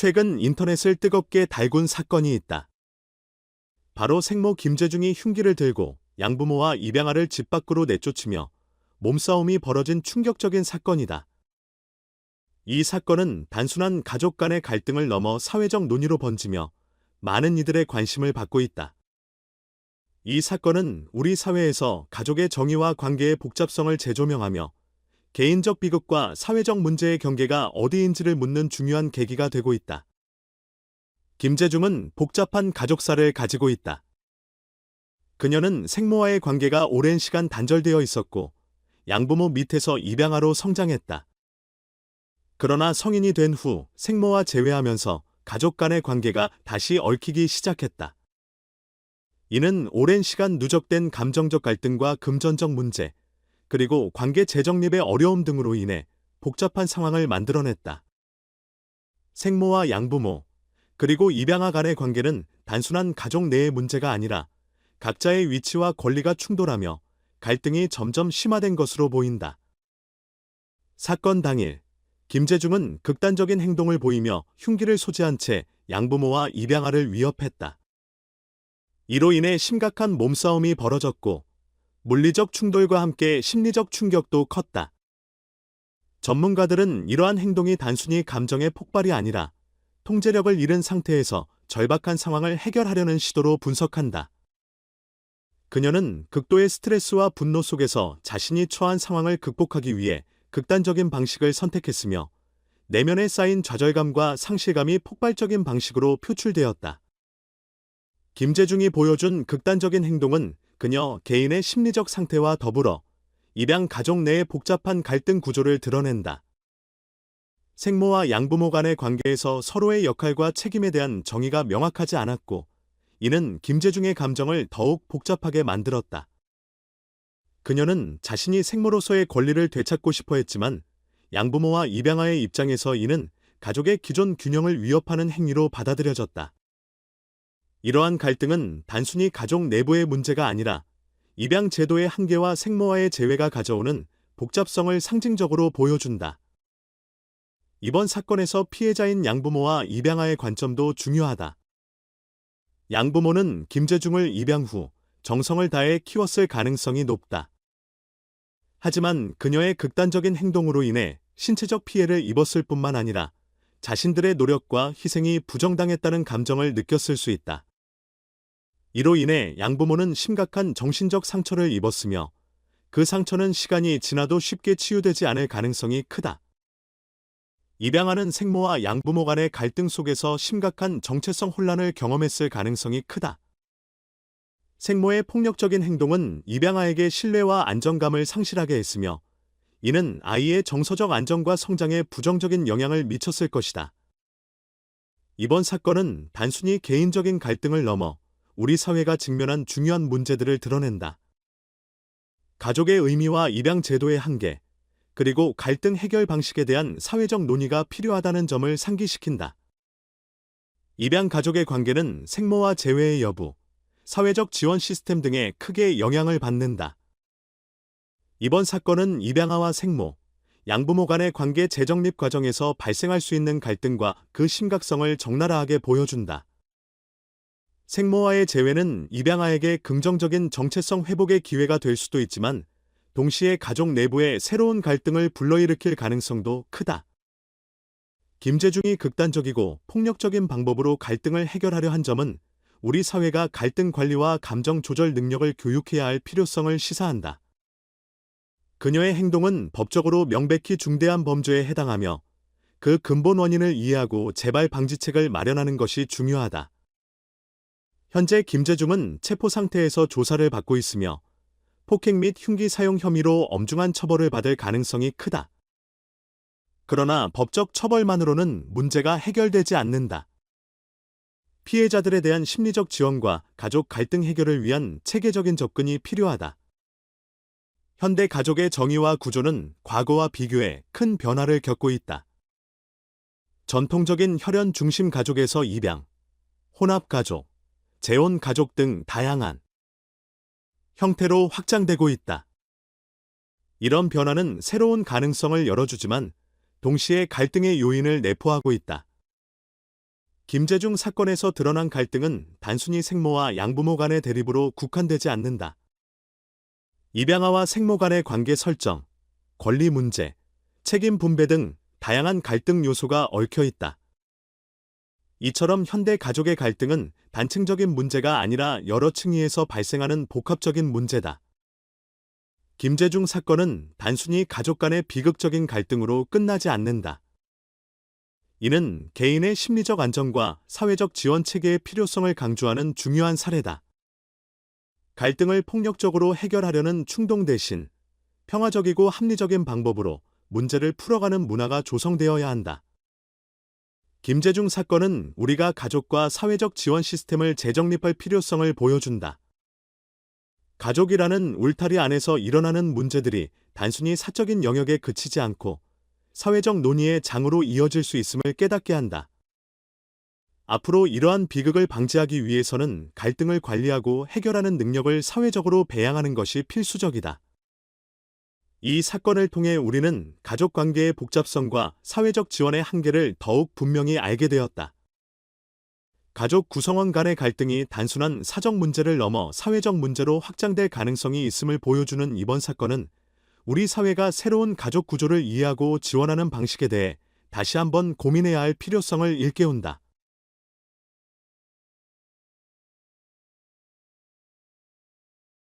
최근 인터넷을 뜨겁게 달군 사건이 있다. 바로 생모 김재중이 흉기를 들고 양부모와 입양아를 집 밖으로 내쫓으며 몸싸움이 벌어진 충격적인 사건이다. 이 사건은 단순한 가족 간의 갈등을 넘어 사회적 논의로 번지며 많은 이들의 관심을 받고 있다. 이 사건은 우리 사회에서 가족의 정의와 관계의 복잡성을 재조명하며 개인적 비극과 사회적 문제의 경계가 어디인지를 묻는 중요한 계기가 되고 있다. 김재중은 복잡한 가족사를 가지고 있다. 그녀는 생모와의 관계가 오랜 시간 단절되어 있었고 양부모 밑에서 입양아로 성장했다. 그러나 성인이 된 후 생모와 재회하면서 가족 간의 관계가 다시 얽히기 시작했다. 이는 오랜 시간 누적된 감정적 갈등과 금전적 문제, 그리고 관계 재정립의 어려움 등으로 인해 복잡한 상황을 만들어냈다. 생모와 양부모, 그리고 입양아 간의 관계는 단순한 가족 내의 문제가 아니라 각자의 위치와 권리가 충돌하며 갈등이 점점 심화된 것으로 보인다. 사건 당일, 김재중은 극단적인 행동을 보이며 흉기를 소지한 채 양부모와 입양아를 위협했다. 이로 인해 심각한 몸싸움이 벌어졌고 물리적 충돌과 함께 심리적 충격도 컸다. 전문가들은 이러한 행동이 단순히 감정의 폭발이 아니라 통제력을 잃은 상태에서 절박한 상황을 해결하려는 시도로 분석한다. 그녀는 극도의 스트레스와 분노 속에서 자신이 처한 상황을 극복하기 위해 극단적인 방식을 선택했으며 내면에 쌓인 좌절감과 상실감이 폭발적인 방식으로 표출되었다. 김재중이 보여준 극단적인 행동은 그녀 개인의 심리적 상태와 더불어 입양 가족 내의 복잡한 갈등 구조를 드러낸다. 생모와 양부모 간의 관계에서 서로의 역할과 책임에 대한 정의가 명확하지 않았고, 이는 김재중의 감정을 더욱 복잡하게 만들었다. 그녀는 자신이 생모로서의 권리를 되찾고 싶어 했지만, 양부모와 입양아의 입장에서 이는 가족의 기존 균형을 위협하는 행위로 받아들여졌다. 이러한 갈등은 단순히 가족 내부의 문제가 아니라 입양 제도의 한계와 생모와의 재회가 가져오는 복잡성을 상징적으로 보여준다. 이번 사건에서 피해자인 양부모와 입양아의 관점도 중요하다. 양부모는 김재중을 입양 후 정성을 다해 키웠을 가능성이 높다. 하지만 그녀의 극단적인 행동으로 인해 신체적 피해를 입었을 뿐만 아니라 자신들의 노력과 희생이 부정당했다는 감정을 느꼈을 수 있다. 이로 인해 양부모는 심각한 정신적 상처를 입었으며 그 상처는 시간이 지나도 쉽게 치유되지 않을 가능성이 크다. 입양하는 생모와 양부모 간의 갈등 속에서 심각한 정체성 혼란을 경험했을 가능성이 크다. 생모의 폭력적인 행동은 입양아에게 신뢰와 안정감을 상실하게 했으며 이는 아이의 정서적 안정과 성장에 부정적인 영향을 미쳤을 것이다. 이번 사건은 단순히 개인적인 갈등을 넘어 우리 사회가 직면한 중요한 문제들을 드러낸다. 가족의 의미와 입양 제도의 한계, 그리고 갈등 해결 방식에 대한 사회적 논의가 필요하다는 점을 상기시킨다. 입양 가족의 관계는 생모와 재회의 여부, 사회적 지원 시스템 등에 크게 영향을 받는다. 이번 사건은 입양아와 생모, 양부모 간의 관계 재정립 과정에서 발생할 수 있는 갈등과 그 심각성을 적나라하게 보여준다. 생모와의 재회는 입양아에게 긍정적인 정체성 회복의 기회가 될 수도 있지만 동시에 가족 내부의 새로운 갈등을 불러일으킬 가능성도 크다. 김재중이 극단적이고 폭력적인 방법으로 갈등을 해결하려 한 점은 우리 사회가 갈등 관리와 감정 조절 능력을 교육해야 할 필요성을 시사한다. 그녀의 행동은 법적으로 명백히 중대한 범죄에 해당하며 그 근본 원인을 이해하고 재발 방지책을 마련하는 것이 중요하다. 현재 김재중은 체포 상태에서 조사를 받고 있으며 폭행 및 흉기 사용 혐의로 엄중한 처벌을 받을 가능성이 크다. 그러나 법적 처벌만으로는 문제가 해결되지 않는다. 피해자들에 대한 심리적 지원과 가족 갈등 해결을 위한 체계적인 접근이 필요하다. 현대 가족의 정의와 구조는 과거와 비교해 큰 변화를 겪고 있다. 전통적인 혈연 중심 가족에서 입양, 혼합 가족, 재혼 가족 등 다양한 형태로 확장되고 있다. 이런 변화는 새로운 가능성을 열어주지만 동시에 갈등의 요인을 내포하고 있다. 김재중 사건에서 드러난 갈등은 단순히 생모와 양부모 간의 대립으로 국한되지 않는다. 입양아와 생모 간의 관계 설정, 권리 문제, 책임 분배 등 다양한 갈등 요소가 얽혀 있다. 이처럼 현대 가족의 갈등은 단층적인 문제가 아니라 여러 층위에서 발생하는 복합적인 문제다. 김재중 사건은 단순히 가족 간의 비극적인 갈등으로 끝나지 않는다. 이는 개인의 심리적 안정과 사회적 지원 체계의 필요성을 강조하는 중요한 사례다. 갈등을 폭력적으로 해결하려는 충동 대신 평화적이고 합리적인 방법으로 문제를 풀어가는 문화가 조성되어야 한다. 김재중 사건은 우리가 가족과 사회적 지원 시스템을 재정립할 필요성을 보여준다. 가족이라는 울타리 안에서 일어나는 문제들이 단순히 사적인 영역에 그치지 않고 사회적 논의의 장으로 이어질 수 있음을 깨닫게 한다. 앞으로 이러한 비극을 방지하기 위해서는 갈등을 관리하고 해결하는 능력을 사회적으로 배양하는 것이 필수적이다. 이 사건을 통해 우리는 가족 관계의 복잡성과 사회적 지원의 한계를 더욱 분명히 알게 되었다. 가족 구성원 간의 갈등이 단순한 사적 문제를 넘어 사회적 문제로 확장될 가능성이 있음을 보여주는 이번 사건은 우리 사회가 새로운 가족 구조를 이해하고 지원하는 방식에 대해 다시 한번 고민해야 할 필요성을 일깨운다.